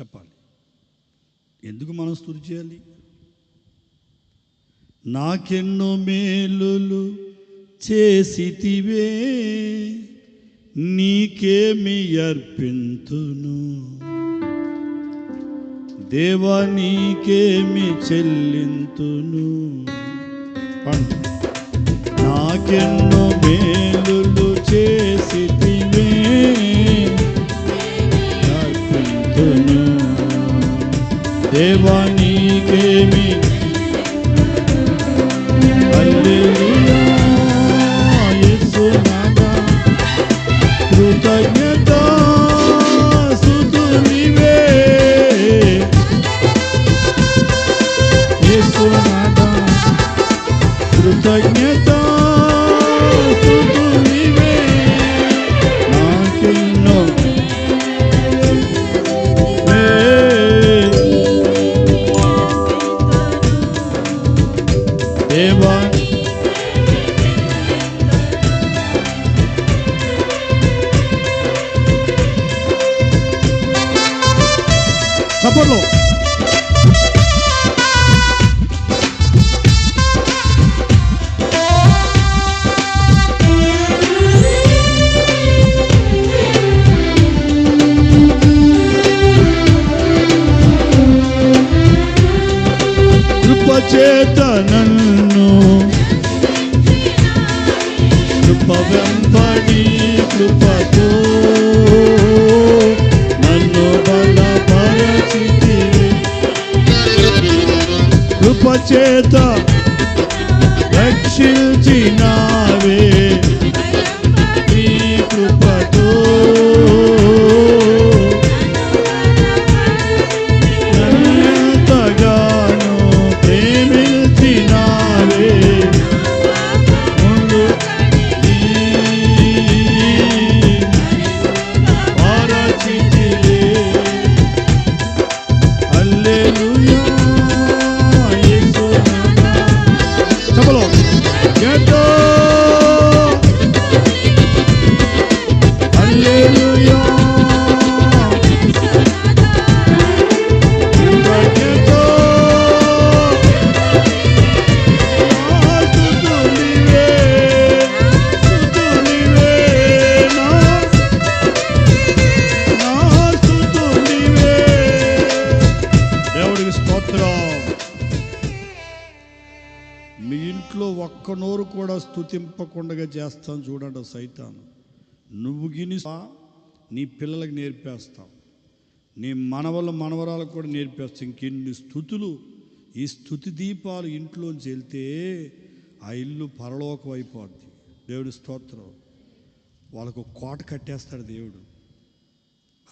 చెప్పాలి. ఎందుకు మనం స్థుతి చేయాలి? నాకెన్నో మేలులు చేసితివే నీకేమి అర్పింతును? దేవా నీకేమి చెల్లింతును? నాకెన్నో మేలులు దేవా నీకేమి చప్పట్లో చేత రక్షించి చేస్తాను చూడండి సైతాను. నువ్వు గిని నీ పిల్లలకు నేర్పేస్తావు నీ మనవల మనవరాలకు కూడా నేర్పేస్తావు ఇంకెన్ని స్థుతులు. ఈ స్థుతి దీపాలు ఇంట్లోంచి వెళ్తే ఆ ఇల్లు పరలోకం అయిపోద్ది. దేవుడి స్తోత్రం. వాళ్ళకు కోట కట్టేస్తాడు దేవుడు.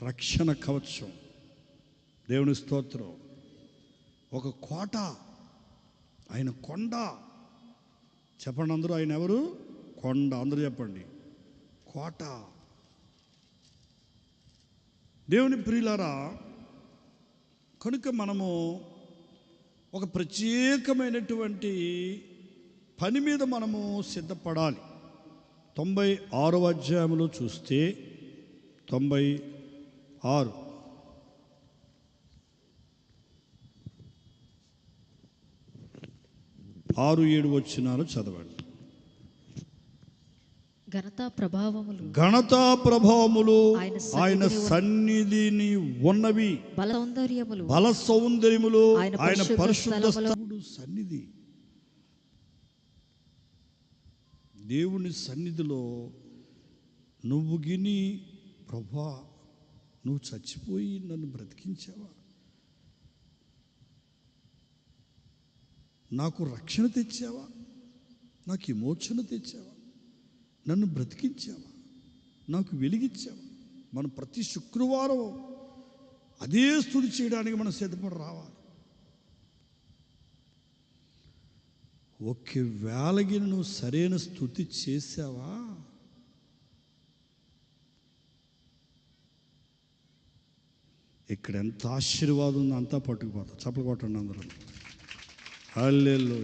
రక్షణ కవచం. దేవుని స్తోత్రం. ఒక కోట. ఆయన కొండ. చెప్పండి అందరూ ఆయన ఎవరు? కొండ అందరూ చెప్పండి. కోట. దేవుని ప్రియులారా కనుక మనము ఒక ప్రత్యేకమైనటువంటి పని మీద మనము సిద్ధపడాలి. తొంభై ఆరో అధ్యాయంలో చూస్తే తొంభై ఆరు. ఆరు ఏడు వచ్చినారు చదవండి. ఘనత ప్రభావములు. ఘనత ప్రభావములు ఆయన సన్నిధిని ఉన్నవి. బల సౌందర్యములు. బల సౌందర్యములు ఆయన పరిశుద్ధ సన్నిధి. దేవుని సన్నిధిలో నువ్వు గిని ప్రభా నువ్వు చచ్చిపోయి నన్ను బ్రతికించావా? నాకు రక్షణ తెచ్చావా? నాకు విమోచన తెచ్చావా? నన్ను బ్రతికించావా? నాకు వెలిగించావా మనం ప్రతి శుక్రవారం అదే స్థుతి చేయడానికి మనం సిద్ధపడి రావాలి. ఒకవేళకి నువ్వు సరైన స్థుతి చేసావా ఇక్కడ ఎంత ఆశీర్వాదం ఉందో అంతా పట్టుకుపోతా. చప్పలు కొట్టండి అందరూ. అల్లెల్లో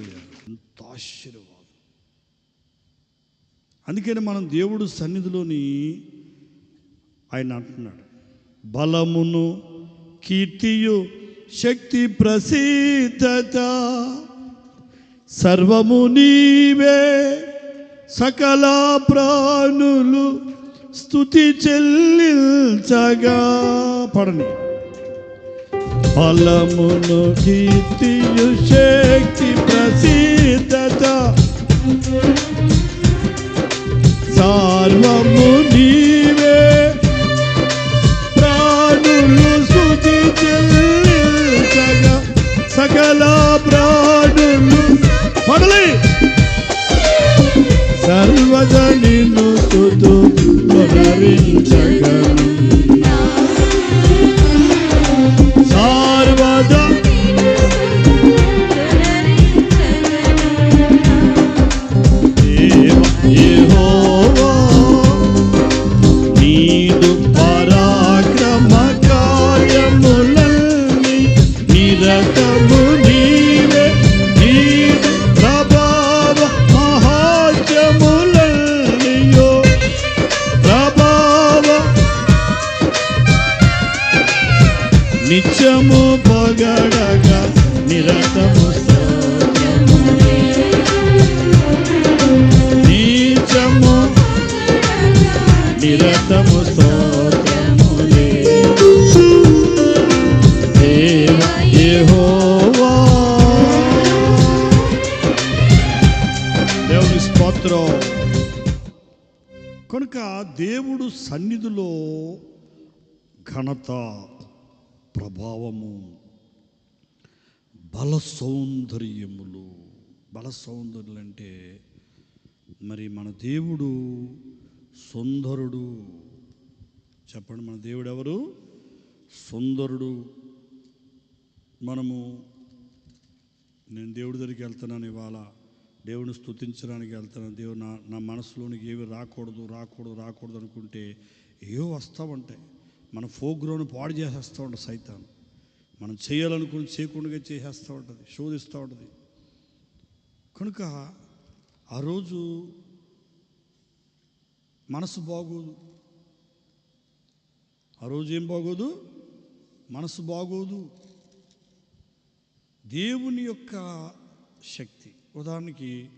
ఎంత ఆశీర్వాదం. అందుకని మనం దేవుడు సన్నిధిలోని ఆయన అంటున్నాడు. బలమును కీర్తియు శక్తి ప్రసిద్ధత సర్వము నీవే సకల ప్రాణులు స్థుతి చెల్లించగా. పడని ఫలమును కీర్తియు శక్తి ప్రసిద్ధత సర్వము నీవే ఘనత ప్రభావము బల సౌందర్యములు బల సౌందర్యులు అంటే మరి మన దేవుడు సుందరుడు. చెప్పండి మన దేవుడు ఎవరు? సుందరుడు. మనము నేను దేవుడి దగ్గరికి వెళ్తున్నాను ఇవాళ. దేవుని స్తుతించడానికి వెళ్తున్నాను. దేవుడు నా నా మనసులోనికి ఏవి రాకూడదు రాకూడదు రాకూడదు అనుకుంటే ఏవో వస్తూ ఉంటాయి మన ఫోగ్రోను పాడు చేసేస్తూ ఉంటుంది సైతాన్. మనం చేయాలనుకుని చేయకుండా చేసేస్తూ ఉంటుంది శోధిస్తూ ఉంటుంది. కనుక ఆ రోజు మనసు బాగోదు. ఆ రోజు ఏం బాగోదు? మనసు బాగోదు. దేవుని యొక్క శక్తి. ఉదాహరణకి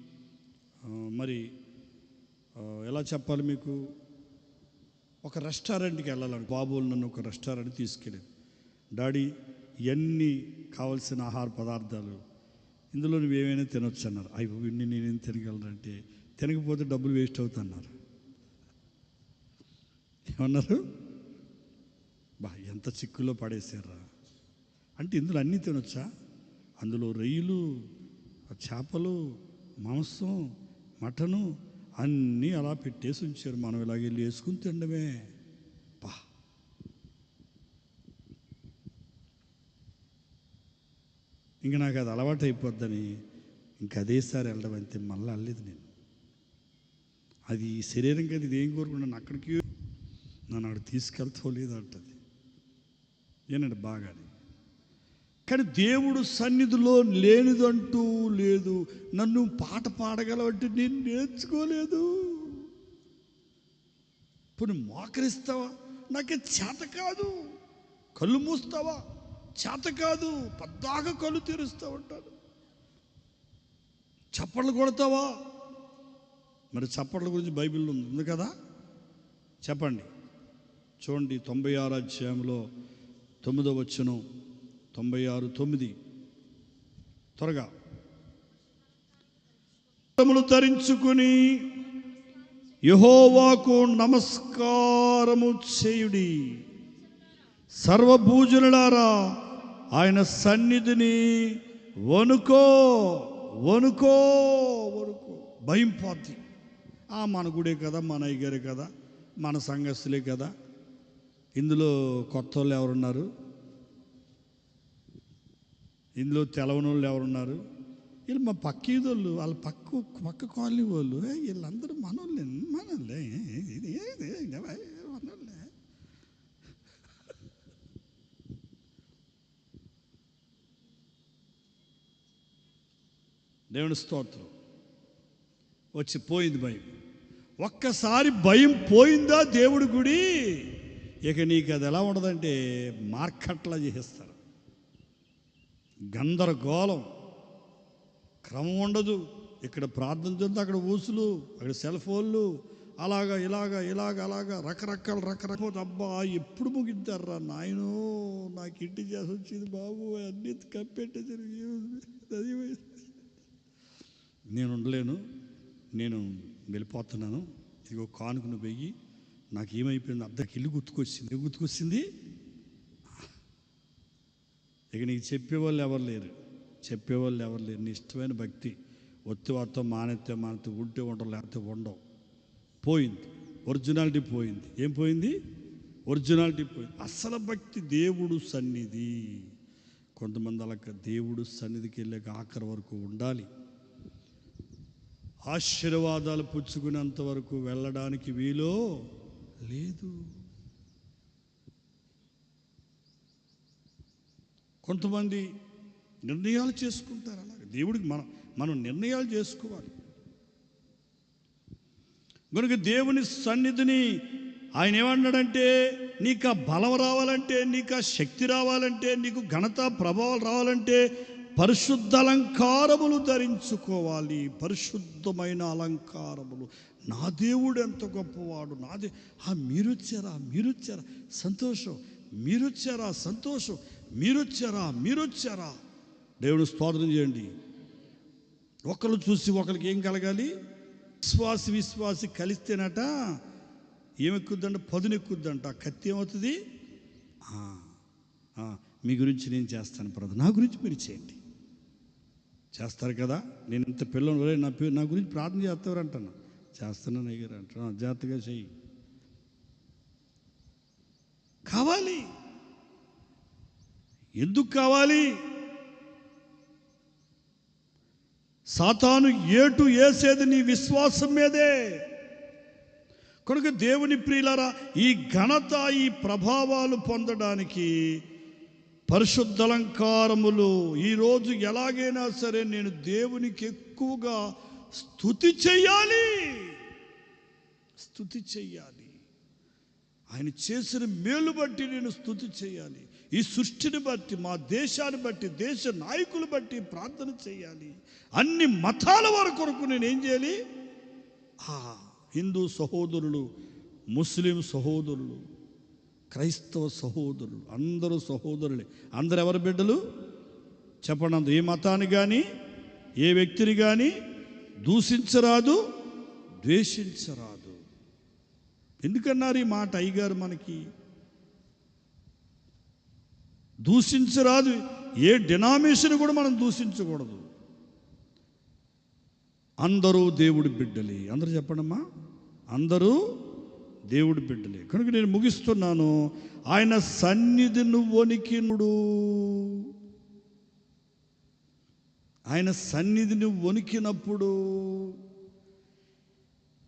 మరి ఎలా చెప్పాలి మీకు? ఒక రెస్టారెంట్కి వెళ్ళాలని. బాబులు నన్ను ఒక రెస్టారెంట్ తీసుకెళ్ళాను డాడీ ఇవన్నీ కావలసిన ఆహార పదార్థాలు? ఇందులో నువ్వు ఏమైనా తినొచ్చు అన్నారు. అయ్యో ఇన్ని నేనేం తినగలనంటే తినకపోతే డబ్బులు వేస్ట్ అవుతున్నారు. ఏమన్నారు? బా ఎంత చిక్కులో పడేసారా అంటే ఇందులో అన్నీ తినొచ్చా? అందులో రొయ్యలు చేపలు మాంసం మటను అన్నీ అలా పెట్టేసి ఉంచారు. మనం ఇలాగ వెళ్ళి వేసుకుని తినడమే. పా. ఇంక నాకు అది అలవాటు అయిపోద్దని ఇంక అదేసారి వెళ్ళడం అంతే. మళ్ళీ వెళ్ళలేదు నేను. అది శరీరం కదా ఇది ఏం కోరుకున్నాను అక్కడికి నన్ను అక్కడ తీసుకెళ్తావు లేదు అంటది. ఏనండి బాగానే. కానీ దేవుడు సన్నిధిలో లేనిదంటూ లేదు. నన్ను పాట పాడగలవంటే నేను నేర్చుకోలేదు. ఇప్పుడు మోకరిస్తావా? నాకు చేత కాదు. కళ్ళు మూస్తావా? చేత కాదు. పద్దాక కళ్ళు తెరుస్తూ ఉంటాను. చప్పట్లు కొడతావా? మరి చప్పట్ల గురించి బైబిల్లో ఉంది. కదా? చెప్పండి. చూడండి తొంభై ఆరు అధ్యాయంలో తొమ్మిదో వచ్చును తొంభై ఆరు తొమ్మిది. త్వరగా. తములు ధరించుకుని యహోవాకు నమస్కారము చేయుడి. సర్వభూజనులారా ఆయన సన్నిధిని వనుకో వనుకో వనుకో భయం పోద్ది. ఆ మన గుడే కదా మన అయ్యగారే కదా మన సంఘస్థులే కదా. ఇందులో కొత్త వాళ్ళు ఎవరున్నారు? ఇందులో తెలవని వాళ్ళు ఎవరున్నారు? వీళ్ళు మా పక్క ఈదోళ్ళు వాళ్ళ పక్క పక్క కాలనీ వాళ్ళు. వీళ్ళందరూ మనోళ్ళే మనోళ్ళే. ఇది ఏది మనోళ్ళే. దేవుని స్తోత్రం. వచ్చి పోయింది భయం. ఒక్కసారి భయం పోయిందా దేవుడి గుడి? ఇక నీకు అది ఎలా ఉండదంటే మార్కట్లా చేసేస్తారు. గందరగోళం. క్రమం ఉండదు. ఇక్కడ ప్రార్థన చేస్తే అక్కడ ఊసులు అక్కడ సెల్ ఫోన్లు అలాగా ఇలాగా ఇలాగ అలాగా రకరకాల రకరకాల. అబ్బా ఎప్పుడు ముగిద్దారా నాయనో నాకు ఇంటి చేసి వచ్చింది బాబు అన్ని కప్పెట్టేసారు అది నేను ఉండలేను. నేను వెళ్ళిపోతున్నాను. ఇదిగో కానుకను పోయి నాకు ఏమైపోయింది అద్దరికి ఇల్లు గుర్తుకొచ్చింది. గుర్తుకొచ్చింది ఇక నీకు చెప్పేవాళ్ళు ఎవరు లేరు. చెప్పేవాళ్ళు ఎవరు లేరు. నీ ఇష్టమైన భక్తి ఒత్తి వారితో మానెత్తే మానెత్తే ఉంటే ఉండవు లేకపోతే ఉండవు. పోయింది. ఒరిజినాలిటీ పోయింది. ఏం పోయింది? ఒరిజినాలిటీ పోయింది. అసలు భక్తి దేవుడు సన్నిధి. కొంతమంది అలా దేవుడు సన్నిధికి వెళ్ళాక ఆఖరి వరకు ఉండాలి. ఆశీర్వాదాలు పుచ్చుకునేంత వరకు వెళ్ళడానికి వీలో లేదు. కొంతమంది నిర్ణయాలు చేసుకుంటారు అలాగే. దేవుడికి మనం మనం నిర్ణయాలు చేసుకోవాలి. కనుక దేవుని సన్నిధిని ఆయన ఏమన్నాడంటే నీకు ఆ బలం రావాలంటే నీకు ఆ శక్తి రావాలంటే నీకు ఘనత ప్రభావాలు రావాలంటే పరిశుద్ధ అలంకారములు ధరించుకోవాలి. పరిశుద్ధమైన అలంకారములు. నా దేవుడు ఎంత గొప్పవాడు. నాదే ఆ మీరొచ్చారా? మీరొచ్చారా? సంతోషం. మీరొచ్చారా? సంతోషం. మీరొచ్చారా మీరొచ్చారా? దేవుడు స్తోత్రం చేయండి. ఒకరు చూసి ఒకరికి ఏం కలగాలి? విశ్వాసి విశ్వాసి కలిస్తేనట ఏమెక్కుద్దంట? పదునెక్కుద్దంట. కత్తి ఏమవుతుంది? మీ గురించి నేను చేస్తాను ప్రధాన నా గురించి మీరు చేయండి. చేస్తారు కదా? నేను ఇంత పిల్లలు నా పేరు నా గురించి ప్రార్థన చేస్తారు అంటాను. చేస్తున్నాను అయ్యారు అంటాను జాగ్రత్తగా చెయ్యి. కావాలి. ఎందుకు కావాలి? సాతాను ఏటు వేసేది నీ విశ్వాసం మీదే. కనుక దేవుని ప్రియులరా ఈ ఘనత ఈ ప్రభావాలు పొందడానికి పరిశుద్ధలంకారములు ఈరోజు ఎలాగైనా సరే నేను దేవునికి ఎక్కువగా స్థుతి చెయ్యాలి. స్థుతి చెయ్యాలి. ఆయన చేసిన మేలు బట్టి నేను స్థుతి చేయాలి ఈ సృష్టిని బట్టి మా దేశాన్ని బట్టి దేశ నాయకులు బట్టి ప్రార్థన చేయాలి. అన్ని మతాల వారి కొరకు నేను ఏం చేయాలి? ఆ హిందూ సహోదరులు ముస్లిం సహోదరులు క్రైస్తవ సహోదరులు అందరూ సహోదరులే. అందరు ఎవరి బిడ్డలు? చెప్పండి ఏ మతాన్ని కానీ ఏ వ్యక్తిని కానీ దూషించరాదు ద్వేషించరాదు. ఎందుకన్నారు ఈ మాట అయ్యగారు మనకి? దూషించరాదు. ఏ డినామినేషన్ కూడా మనం దూషించకూడదు. అందరూ దేవుడి బిడ్డలే. అందరూ చెప్పండమ్మా? అందరూ దేవుడి బిడ్డలే. కనుక నేను ముగిస్తున్నాను. ఆయన సన్నిధిని వణికినుడు. ఆయన సన్నిధిని వణికినప్పుడు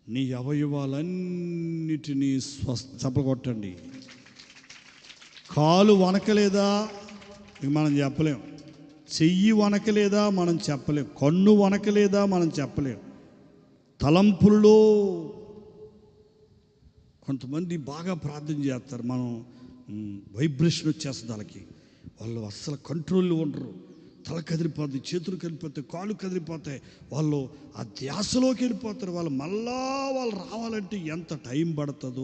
నీ అవయవాలన్నిటినీ స్వస్థ చప్పగొట్టండి కాలు వనకలేదా మనం చెప్పలేం. చెయ్యి వనకలేదా మనం చెప్పలేం. కన్ను వనకలేదా మనం చెప్పలేం. తలంపుల్లో కొంతమంది బాగా ప్రార్థన చేస్తారు. మనం వైబ్రేషన్ వచ్చేస్తుంది వాళ్ళకి. వాళ్ళు అస్సలు కంట్రోల్లో ఉండరు. తల కదిలిపోతుంది చేతులు కదిలిపోతాయి కాళ్ళు కదిలిపోతాయి. వాళ్ళు ఆ ధ్యాసలోకి వెళ్ళిపోతారు. వాళ్ళు మళ్ళా వాళ్ళు రావాలంటే ఎంత టైం పడుతుందో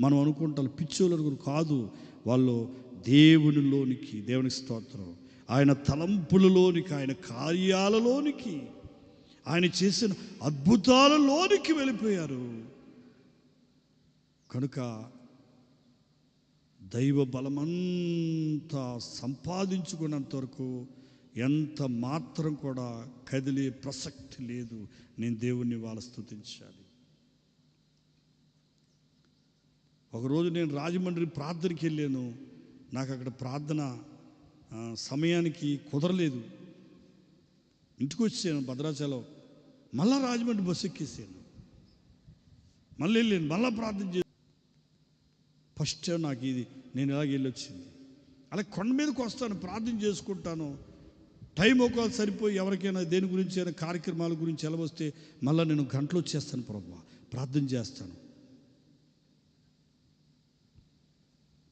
మనం అనుకుంటాం. పిచ్చోళ్ళు అనుకుని కాదు. వాళ్ళు దేవునిలోనికి దేవునికి స్తోత్రం. ఆయన తలంపులలోనికి ఆయన కార్యాలలోనికి ఆయన చేసిన అద్భుతాలలోనికి వెళ్ళిపోయారు. కనుక దైవ బలమంతా సంపాదించుకున్నంత వరకు ఎంత మాత్రం కూడా కదిలే ప్రసక్తి లేదు. నేను దేవుణ్ణి వాళ్ళ స్థుతించాలి ఒకరోజు నేను రాజమండ్రి ప్రార్థనకి వెళ్ళాను. నాకు అక్కడ ప్రార్థన సమయానికి కుదరలేదు. ఇంటికి వచ్చాను భద్రాచలం. మళ్ళా రాజమండ్రి బస్సు ఎక్కేసాను. మళ్ళీ వెళ్ళాను. మళ్ళీ ప్రార్థన చే ఫస్ట్ నాకు ఇది నేను ఇలాగ వెళ్ళొచ్చింది అలా కొండ మీదకి వస్తాను ప్రార్థన చేసుకుంటాను. టైం ఒకవేళ సరిపోయి ఎవరికైనా దేని గురించి అయినా కార్యక్రమాల గురించి ఎలా వస్తే మళ్ళీ నేను గంటలు వచ్చేస్తాను ప్రభు ప్రార్థన చేస్తాను.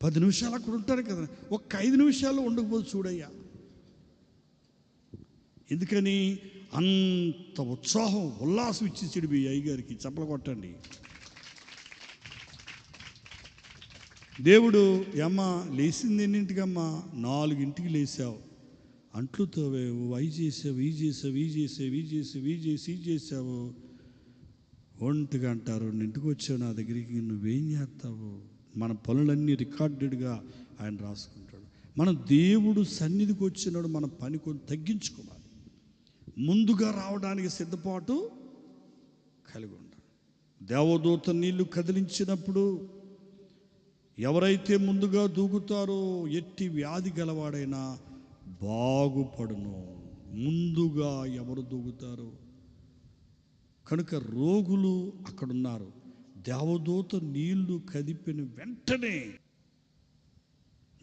పది నిమిషాలు అక్కడ ఉంటారు కదా ఒక్క ఐదు నిమిషాలు ఉండకపోతే చూడయ్యా. ఎందుకని అంత ఉత్సాహం ఉల్లాసం ఇచ్చేసాడు మీ అయ్యగారికి చెప్పలు కొట్టండి. దేవుడు అమ్మ లేచింది ఎన్నింటికమ్మా? నాలుగింటికి లేచావు. అంట్లు తోవేవు అవి చేసావు ఈ చేసావు ఈ చేసావు ఈ చేసావు ఈ చేసి ఈ చేసావు. ఒంటి గంట రెండింటికి వచ్చావు నా దగ్గరికి నువ్వేం చేస్తావు? మన పనులన్నీ రికార్డెడ్గా ఆయన రాసుకుంటాడు. మనం దేవుడు సన్నిధికి వచ్చినాడు మన పని కొంచెం తగ్గించుకోవాలి. ముందుగా రావడానికి సిద్ధపాటు కలిగి ఉండాలి. దేవదూత నీళ్ళు కదిలించినప్పుడు ఎవరైతే ముందుగా దూకుతారో ఎట్టి వ్యాధి గలవాడైనా బాగుపడును. ముందుగా ఎవరు దూకుతారో? కనుక రోగులు అక్కడున్నారు. దేవదూత నీళ్ళు కదిపిన వెంటనే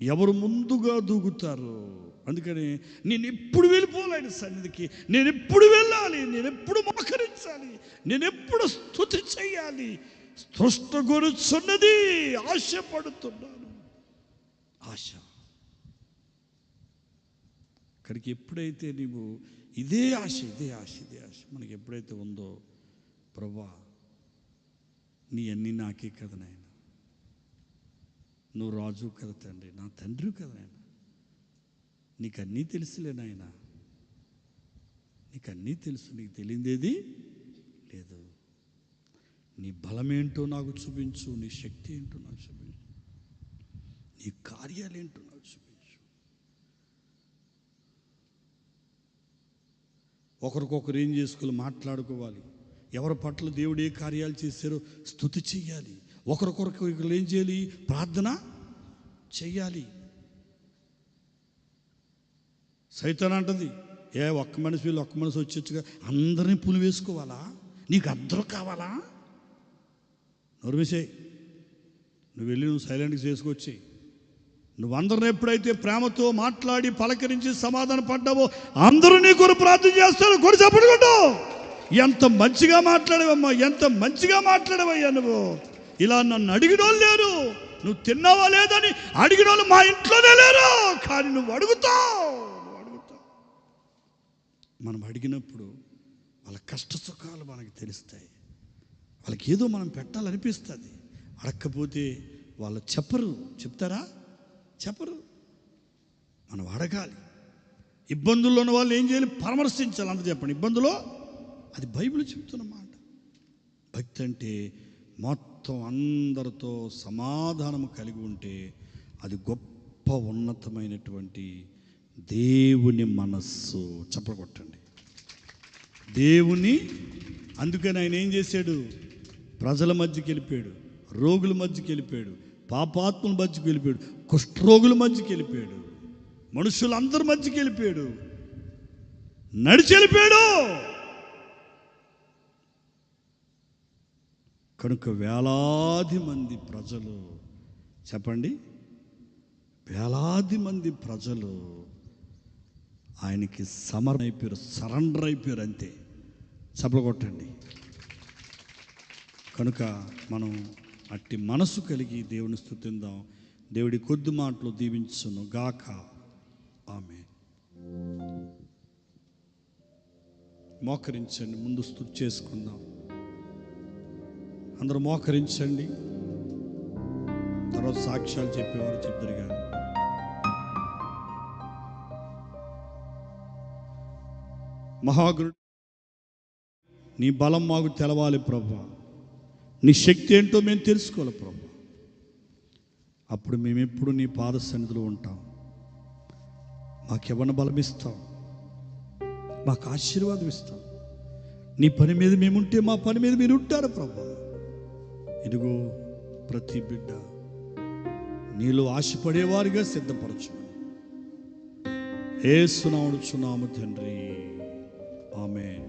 ఎవరు ముందుగా దూకుతారు అందుకని నేను ఎప్పుడు వెళ్ళిపోలేను సన్నిధికి నేను ఎప్పుడు వెళ్ళాలి నేను ఎప్పుడు మోకరించాలి నేను ఎప్పుడు స్థుతి చేయాలి స్పృష్ట గురుచున్నది ఆశపడుతున్నాను. ఆశ. ఇక్కడికి ఎప్పుడైతే నీవు ఇదే ఆశ ఇదే ఆశ ఇదే ఆశ మనకి ఎప్పుడైతే ఉందో ప్రభా నీ అన్నీ నాకే కదా నాయన. నువ్వు రాజు కదా తండ్రి నా తండ్రి కదా నాయన. నీకు అన్నీ తెలుసులే నాయన. నీకు అన్నీ తెలుసు నీకు తెలియదేది లేదు. నీ బలమేంటో నాకు చూపించు నీ శక్తి ఏంటో నాకు చూపించు నీ కార్యాలేంటో నాకు చూపించు. ఒకరికొకరు ఏం చేసుకోవాలి? మాట్లాడుకోవాలి. ఎవరి పట్ల దేవుడు ఏ కార్యాలు చేశారో స్థుతి చెయ్యాలి. ఒకరికొకరు ఏం చేయాలి? ప్రార్థన చెయ్యాలి. సైతాన్ అంటది ఏ ఒక్క మనిషి వీళ్ళు ఒక్క మనిషి వచ్చొచ్చుగా అందరినీ పులి వేసుకోవాలా నీకు అద్దరు కావాలా? నోరుమేసే నువ్వు వెళ్ళి నువ్వు సైలెంట్గా చేసుకొచ్చి నువ్వు అందరిని ఎప్పుడైతే ప్రేమతో మాట్లాడి పలకరించి సమాధాన పడ్డావో అందరూ నీ ప్రార్థన చేస్తారు. కొడు చెప్పడుకుంటూ ఎంత మంచిగా మాట్లాడవమ్మా ఎంత మంచిగా మాట్లాడేవయ్యా నువ్వు. ఇలా నన్ను అడిగిన వాళ్ళు లేరు. నువ్వు తిన్నావా లేదని అడిగిన వాళ్ళు మా ఇంట్లోనే లేరు. కానీ నువ్వు అడుగుతావు. నువ్వు అడుగుతావు. మనం అడిగినప్పుడు వాళ్ళ కష్ట సుఖాలు మనకి తెలుస్తాయి. వాళ్ళకి ఏదో మనం పెట్టాలనిపిస్తుంది. అడగకపోతే వాళ్ళు చెప్పరు. చెప్తారా? చెప్పరు. మనం అడగాలి. ఇబ్బందుల్లో ఉన్న వాళ్ళు ఏం చేయాలి? పరామర్శించాలి. అంత చెప్పండి. ఇబ్బందులో? అది బైబిల్ చెప్తున్న మాట. భక్తి అంటే మొత్తం అందరితో సమాధానం కలిగి ఉంటే అది గొప్ప ఉన్నతమైనటువంటి దేవుని మనస్సు. చెప్పగొట్టండి దేవుని అందుకని ఆయన ఏం చేశాడు? ప్రజల మధ్యకి వెళ్ళిపోయాడు రోగుల మధ్యకి వెళ్ళిపోయాడు పాపాత్మల మధ్యకి వెళ్ళిపోయాడు కుష్ఠరోగుల మధ్యకి వెళ్ళిపోయాడు మనుషులందరి మధ్యకి వెళ్ళిపోయాడు నడిచి వెళ్ళిపోయాడు. కనుక వేలాది మంది ప్రజలు చెప్పండి వేలాది మంది ప్రజలు ఆయనకి సమర్ అయిపోయారు సరెండర్ అయిపోయారు అంతే. చెప్పలు కొట్టండి కనుక మనం అట్టి మనసు కలిగి దేవుని స్థుతిందాం. దేవుడి కొద్ది మాటలు దీవించును గాక. ఆమె. మోకరించండి ముందు స్థుతి చేసుకుందాం. అందరూ మోకరించండి. తర్వాత సాక్ష్యాలు చెప్పేవారు చెప్తారు కానీ మహాగురు నీ బలం మాకు తెలవాలి ప్రభా. నీ శక్తి ఏంటో మేము తెలుసుకోవాలి ప్రభు. అప్పుడు మేమెప్పుడు నీ పాద సన్నిధిలో ఉంటాం మాకెవరిని బలమిస్తాం మాకు ఆశీర్వాదం ఇస్తాం. నీ పని మీద మేముంటే మా పని మీద మీరు ఉంటారు ప్రభు. ఇదిగో ప్రతి బిడ్డ నీలో ఆశపడేవారిగా సిద్ధపరచు ఏ సునాముడుచున్నాము తండ్రి. ఆమె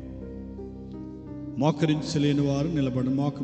మోకరించలేని వారు నిలబడి మోక